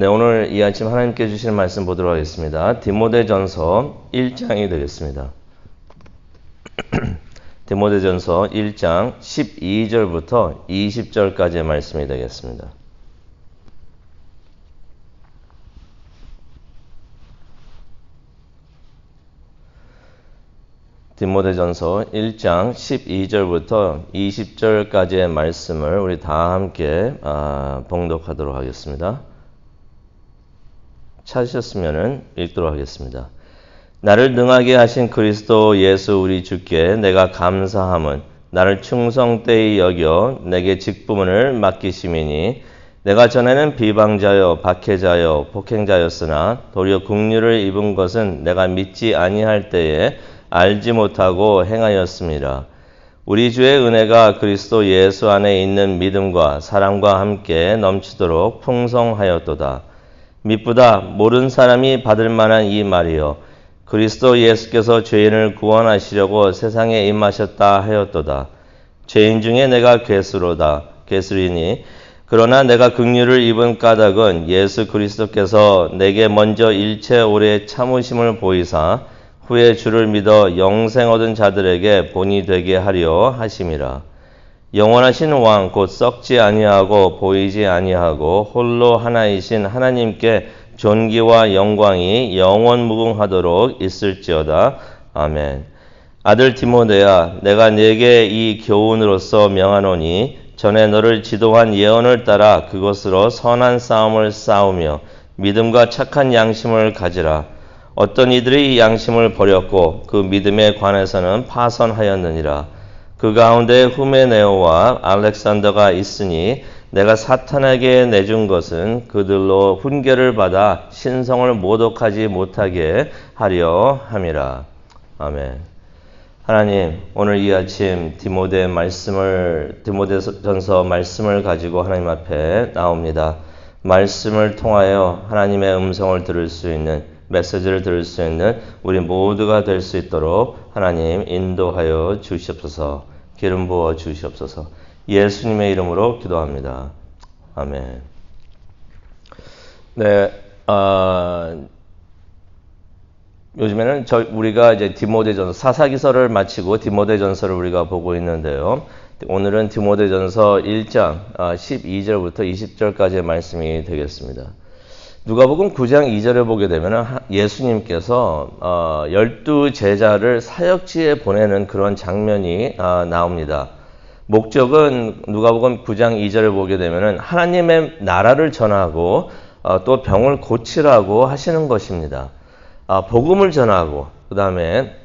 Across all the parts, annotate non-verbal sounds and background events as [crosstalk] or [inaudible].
네, 오늘 이 아침 하나님께 주시는 말씀 보도록 하겠습니다. 디모데전서 1장이 되겠습니다. [clears throat] 디모데전서 1장 12절부터 20절까지의 말씀이 되겠습니다. 디모데전서 1장 12절부터 20절까지의 말씀을 우리 다 함께 아, 봉독하도록 하겠습니다. 찾으셨으면 읽도록 하겠습니다. 나를 능하게 하신 그리스도 예수 우리 주께 내가 감사함은 나를 충성되이 여겨 내게 직분을 맡기심이니 내가 전에는 비방자여 박해자여 폭행자였으나 도리어 국류를 입은 것은 내가 믿지 아니할 때에 알지 못하고 행하였습니다. 우리 주의 은혜가 그리스도 예수 안에 있는 믿음과 사랑과 함께 넘치도록 풍성하였도다. 미쁘다 모든 사람이 받을 만한 이 말이요 그리스도 예수께서 죄인을 구원하시려고 세상에 임하셨다 하였도다. 죄인 중에 내가 괴수로다. 괴수리니 그러나 내가 긍휼을 입은 까닭은 예수 그리스도께서 내게 먼저 일체 오래 참으심을 보이사 후에 주를 믿어 영생 얻은 자들에게 본이 되게 하려 하심이라. 영원하신 왕 곧 썩지 아니하고 보이지 아니하고 홀로 하나이신 하나님께 존귀와 영광이 영원 무궁하도록 있을지어다. 아멘. 아들 디모데야 내가 네게 이 교훈으로서 명하노니 전에 너를 지도한 예언을 따라 그것으로 선한 싸움을 싸우며 믿음과 착한 양심을 가지라. 어떤 이들이 양심을 버렸고 그 믿음에 관해서는 파선하였느니라. 그 가운데 후메네오와 알렉산더가 있으니 내가 사탄에게 내준 것은 그들로 훈계를 받아 신성을 모독하지 못하게 하려 함이라. 아멘. 하나님, 오늘 이 아침 디모데 말씀을 디모데전서 말씀을 가지고 하나님 앞에 나옵니다. 말씀을 통하여 하나님의 음성을 들을 수 있는 메시지를 들을 수 있는 우리 모두가 될 수 있도록 하나님 인도하여 주시옵소서. 기름 부어 주시옵소서. 예수님의 이름으로 기도합니다. 아멘. 네, 어, 요즘에는 저 우리가 이제 디모데전서 사사기서를 마치고 디모데전서를 우리가 보고 있는데요. 오늘은 디모데전서 1장 12절부터 아, 20절까지의 말씀이 되겠습니다. 누가복음 9장 2절에 보게 되면 예수님께서 어, 열두 제자를 사역지에 보내는 그런 장면이 어, 나옵니다. 목적은 누가복음 9장 2절을 보게 되면 하나님의 나라를 전하고 어, 또 병을 고치라고 하시는 것입니다. 복음을 전하고 그 다음에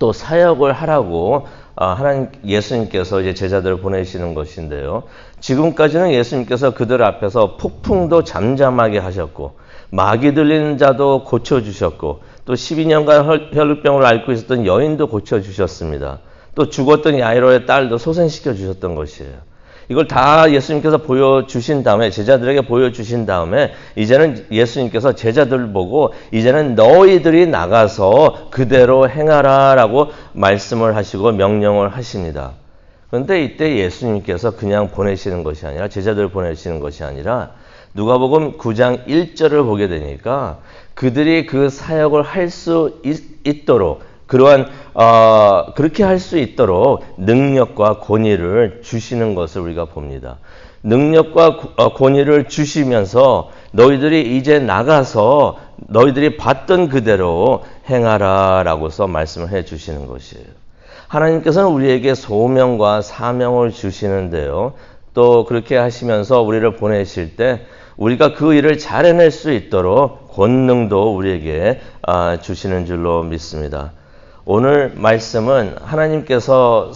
또 사역을 하라고 하나님 예수님께서 이제 제자들을 보내시는 것인데요. 지금까지는 예수님께서 그들 앞에서 폭풍도 잠잠하게 하셨고 마귀 들리는 자도 고쳐 주셨고 또 12년간 혈루병을 앓고 있었던 여인도 고쳐 주셨습니다. 또 죽었던 야이로의 딸도 소생시켜 주셨던 것이에요. 이걸 다 예수님께서 보여주신 다음에 제자들에게 보여주신 다음에 이제는 예수님께서 제자들 보고 이제는 너희들이 나가서 그대로 행하라라고 말씀을 하시고 명령을 하십니다. 그런데 이때 예수님께서 그냥 보내시는 것이 아니라 제자들 보내시는 것이 아니라 누가복음 9장 1절을 보게 되니까 그들이 그 사역을 할 수 있도록 그러한 어, 그렇게 할 수 있도록 능력과 권위를 주시는 것을 우리가 봅니다. 능력과 어, 권위를 주시면서 너희들이 이제 나가서 너희들이 봤던 그대로 행하라라고서 말씀을 해 주시는 것이에요. 하나님께서는 우리에게 소명과 사명을 주시는데요. 또 그렇게 하시면서 우리를 보내실 때 우리가 그 일을 잘 해낼 수 있도록 권능도 우리에게 아, 주시는 줄로 믿습니다. 오늘 말씀은 하나님께서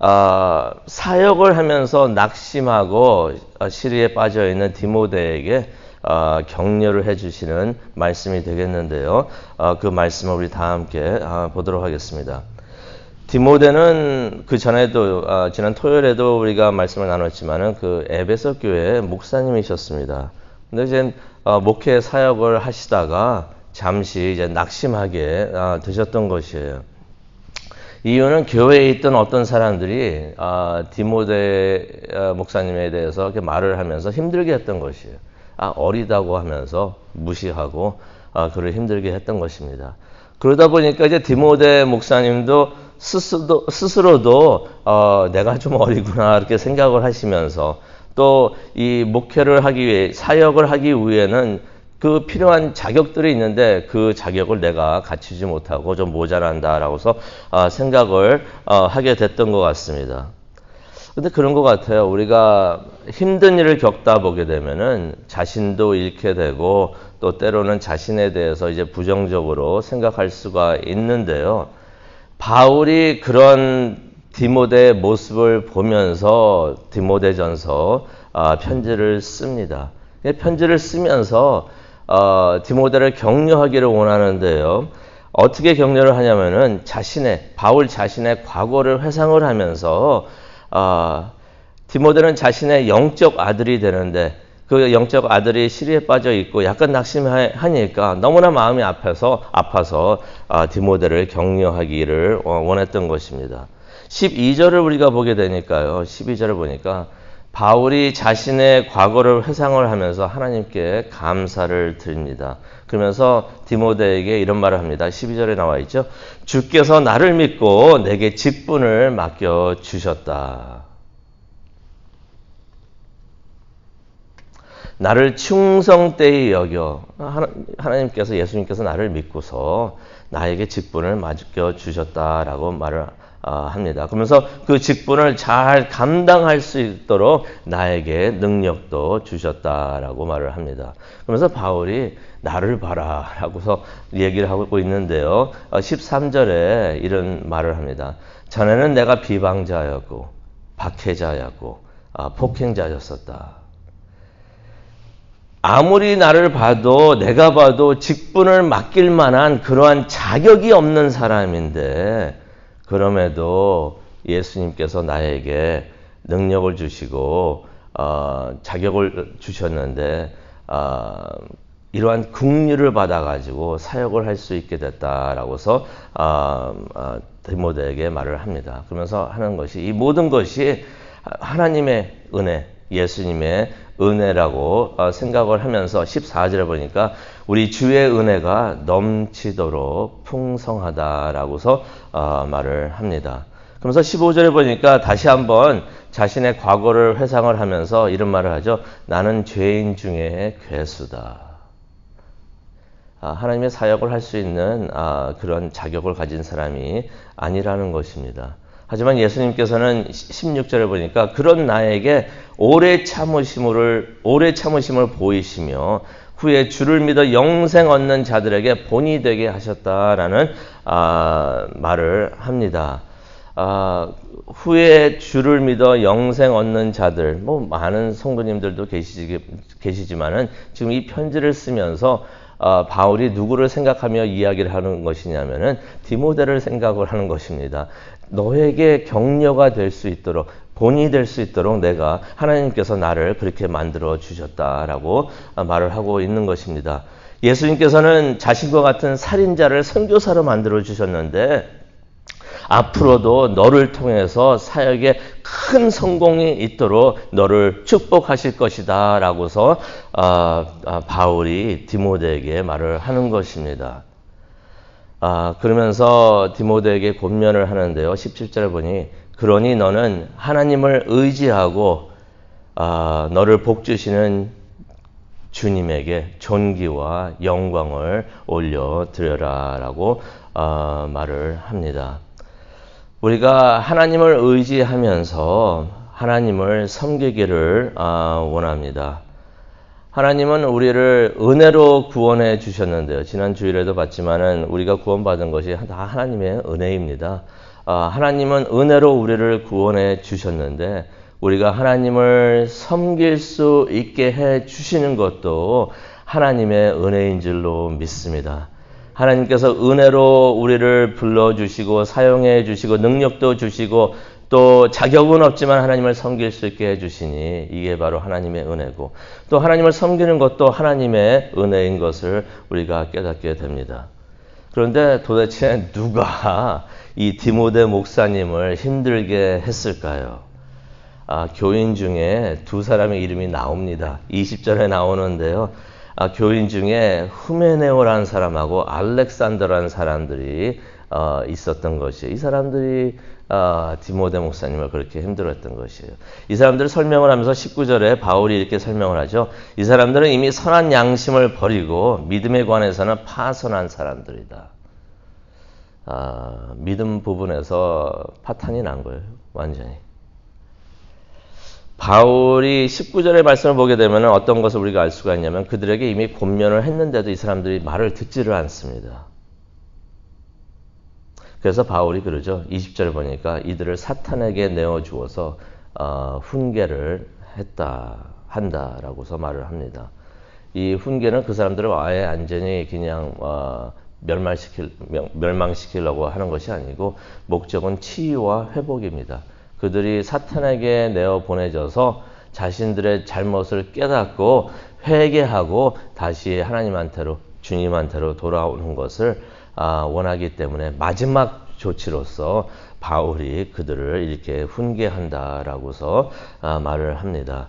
아, 사역을 하면서 낙심하고 시리에 빠져 있는 디모데에게 아, 격려를 해주시는 말씀이 되겠는데요. 그 말씀을 우리 다 함께 보도록 하겠습니다. 디모데는 그 전에도 아, 지난 토요일에도 우리가 말씀을 나눴지만은 그 에베소 교회 목사님이셨습니다. 근데 이제 아, 목회 사역을 하시다가 잠시 이제 낙심하게 아, 되셨던 것이에요. 이유는 교회에 있던 어떤 사람들이 아, 디모데 아, 목사님에 대해서 이렇게 말을 하면서 힘들게 했던 것이에요. 아, 어리다고 하면서 무시하고 아, 그를 힘들게 했던 것입니다. 그러다 보니까 이제 디모데 목사님도 스스로, 스스로도 어, 내가 좀 어리구나 이렇게 생각을 하시면서 또 이 목회를 하기 위해 사역을 하기 위해는 그 필요한 자격들이 있는데 그 자격을 내가 갖추지 못하고 좀 모자란다라고서 어, 생각을 어, 하게 됐던 것 같습니다. 근데 그런 것 같아요. 우리가 힘든 일을 겪다 보게 되면은 자신도 잃게 되고 또 때로는 자신에 대해서 이제 부정적으로 생각할 수가 있는데요. 바울이 그런 디모데의 모습을 보면서 디모데전서 아, 편지를 씁니다. 편지를 쓰면서 어, 디모데를 격려하기를 원하는데요. 어떻게 격려를 하냐면은 자신의 바울 자신의 과거를 회상을 하면서 어, 디모데는 자신의 영적 아들이 되는데 그 영적 아들이 시리에 빠져 있고 약간 낙심하니까 너무나 마음이 아파서 아파서 어, 디모데를 격려하기를 원했던 것입니다. 12절을 우리가 보게 되니까요. 12절을 보니까 바울이 자신의 과거를 회상을 하면서 하나님께 감사를 드립니다. 그러면서 디모데에게 이런 말을 합니다. 12절에 나와 있죠. 주께서 나를 믿고 내게 직분을 맡겨 주셨다. 나를 충성되이 여겨 하나님께서 예수님께서 나를 믿고서 나에게 직분을 맡겨 주셨다라고 말을 아, 합니다. 그러면서 그 직분을 잘 감당할 수 있도록 나에게 능력도 주셨다라고 말을 합니다. 그러면서 바울이 나를 봐라 라고서 얘기를 하고 있는데요. 13절에 어, 이런 말을 합니다. 전에는 내가 비방자였고 박해자였고 아, 폭행자였었다. 아무리 나를 봐도 내가 봐도 직분을 맡길 만한 그러한 자격이 없는 사람인데 그럼에도 예수님께서 나에게 능력을 주시고 어, 자격을 주셨는데 어, 이러한 국류를 받아가지고 사역을 할 수 있게 됐다라고서 어, 어, 디모데에게 말을 합니다. 그러면서 하는 것이 이 모든 것이 하나님의 은혜, 예수님의 은혜라고 어, 생각을 하면서 14절에 보니까 우리 주의 은혜가 넘치도록 풍성하다라고서 어, 말을 합니다. 그러면서 15절에 보니까 다시 한번 자신의 과거를 회상을 하면서 이런 말을 하죠. 나는 죄인 중에 괴수다. 아, 하나님의 사역을 할 수 있는 아, 그런 자격을 가진 사람이 아니라는 것입니다. 하지만 예수님께서는 16절에 보니까 그런 나에게 오래 참으심을 오래 참으심을 보이시며 후에 주를 믿어 영생 얻는 자들에게 본이 되게 하셨다라는 아, 말을 합니다. 아, 후에 주를 믿어 영생 얻는 자들, 뭐 많은 성도님들도 계시지, 계시지만은 지금 이 편지를 쓰면서 어, 바울이 누구를 생각하며 이야기를 하는 것이냐면은 디모데를 생각을 하는 것입니다. 너에게 격려가 될 수 있도록 본이 될 수 있도록 내가 하나님께서 나를 그렇게 만들어 주셨다라고 말을 하고 있는 것입니다. 예수님께서는 자신과 같은 살인자를 선교사로 만들어 주셨는데 앞으로도 너를 통해서 사역에 큰 성공이 있도록 너를 축복하실 것이다. 라고서 아, 아, 바울이 디모데에게 말을 하는 것입니다. 아, 그러면서 디모데에게 권면을 하는데요. 17절에 보니 그러니 너는 하나님을 의지하고 아, 너를 복 주시는 주님에게 존귀와 영광을 올려 드려라라고 아, 말을 합니다. 우리가 하나님을 의지하면서 하나님을 섬기기를 아, 원합니다. 하나님은 우리를 은혜로 구원해 주셨는데요. 지난 주일에도 봤지만은 우리가 구원받은 것이 다 하나님의 은혜입니다. 아, 하나님은 은혜로 우리를 구원해 주셨는데 우리가 하나님을 섬길 수 있게 해 주시는 것도 하나님의 은혜인 줄로 믿습니다. 하나님께서 은혜로 우리를 불러주시고 사용해 주시고 능력도 주시고 또 자격은 없지만 하나님을 섬길 수 있게 해주시니 이게 바로 하나님의 은혜고 또 하나님을 섬기는 것도 하나님의 은혜인 것을 우리가 깨닫게 됩니다. 그런데 도대체 누가 이 디모데 목사님을 힘들게 했을까요? 아, 교인 중에 두 사람의 이름이 나옵니다. 20절에 나오는데요. 아, 교인 중에 후메네오라는 사람하고 알렉산더라는 사람들이 어, 있었던 것이에요. 이 사람들이 어, 디모데 목사님을 그렇게 힘들었던 것이에요. 이 사람들을 설명을 하면서 19절에 바울이 이렇게 설명을 하죠. 이 사람들은 이미 선한 양심을 버리고 믿음에 관해서는 파선한 사람들이다. 아, 믿음 부분에서 파탄이 난 거예요. 완전히. 바울이 19절의 말씀을 보게 되면 어떤 것을 우리가 알 수가 있냐면 그들에게 이미 권면을 했는데도 이 사람들이 말을 듣지를 않습니다. 그래서 바울이 그러죠. 20절을 보니까 이들을 사탄에게 내어 주어서 어, 훈계를 했다 한다라고서 말을 합니다. 이 훈계는 그 사람들을 아예 완전히 그냥 어, 멸망시킬 멸망시키려고 하는 것이 아니고 목적은 치유와 회복입니다. 그들이 사탄에게 내어 보내져서 자신들의 잘못을 깨닫고 회개하고 다시 하나님한테로 주님한테로 돌아오는 것을 아, 원하기 때문에 마지막 조치로서 바울이 그들을 이렇게 훈계한다라고서 아, 말을 합니다.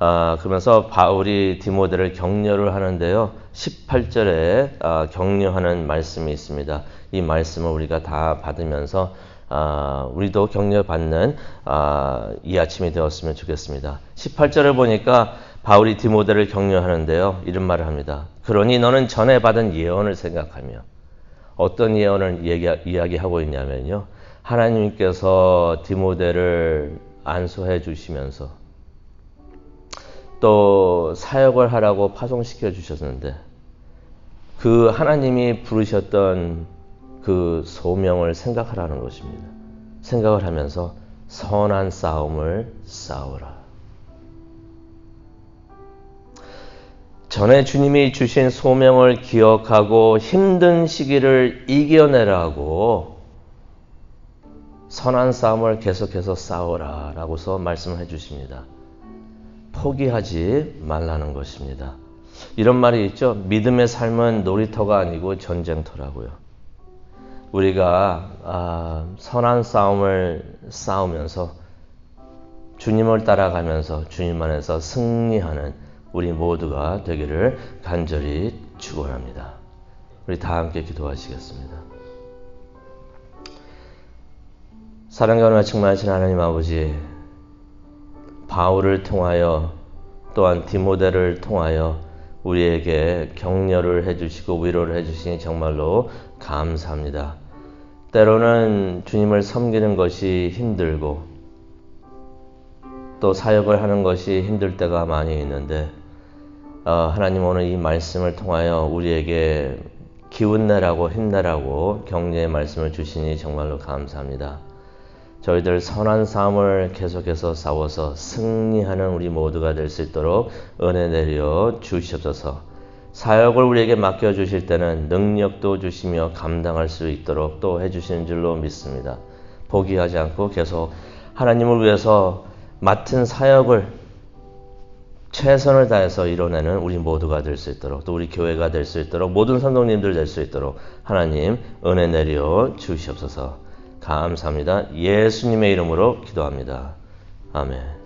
아, 그러면서 바울이 디모데를 격려를 하는데요. 18절에 격려하는 말씀이 있습니다. 이 말씀을 우리가 다 받으면서 아, 우리도 격려받는 아, 이 아침이 되었으면 좋겠습니다. 18절을 보니까 바울이 디모데를 격려하는데요. 이런 말을 합니다. 그러니 너는 전에 받은 예언을 생각하며 어떤 예언을 얘기, 이야기 하고 있냐면요. 하나님께서 디모데를 안수해 주시면서 또 사역을 하라고 파송시켜 주셨는데 그 하나님이 부르셨던 그 소명을 생각하라는 것입니다. 생각을 하면서 선한 싸움을 싸우라. 전에 주님이 주신 소명을 기억하고 힘든 시기를 이겨내라고 선한 싸움을 계속해서 싸우라 라고서 말씀을 해 주십니다. 포기하지 말라는 것입니다. 이런 말이 있죠. 믿음의 삶은 놀이터가 아니고 전쟁터라고요. 우리가 아, 선한 싸움을 싸우면서 주님을 따라가면서 주님 안에서 승리하는 우리 모두가 되기를 간절히 축원합니다. 우리 다 함께 기도하시겠습니다. 사랑과 은혜가 충만하신 하나님 아버지 바울을 통하여 또한 디모데를 통하여 우리에게 격려를 해주시고 위로를 해주시니 정말로 감사합니다. 때로는 주님을 섬기는 것이 힘들고 또 사역을 하는 것이 힘들 때가 많이 있는데 어, 하나님 오늘 이 말씀을 통하여 우리에게 기운내라고 힘내라고 격려의 말씀을 주시니 정말로 감사합니다. 저희들 선한 삶을 계속해서 싸워서 승리하는 우리 모두가 될 수 있도록 은혜 내려 주시옵소서. 사역을 우리에게 맡겨 주실 때는 능력도 주시며 감당할 수 있도록 또 해주시는 줄로 믿습니다. 포기하지 않고 계속 하나님을 위해서 맡은 사역을 최선을 다해서 이뤄내는 우리 모두가 될 수 있도록 또 우리 교회가 될 수 있도록 모든 선동님들 될 수 있도록 하나님 은혜 내려 주시옵소서 감사합니다. 예수님의 이름으로 기도합니다. 아멘.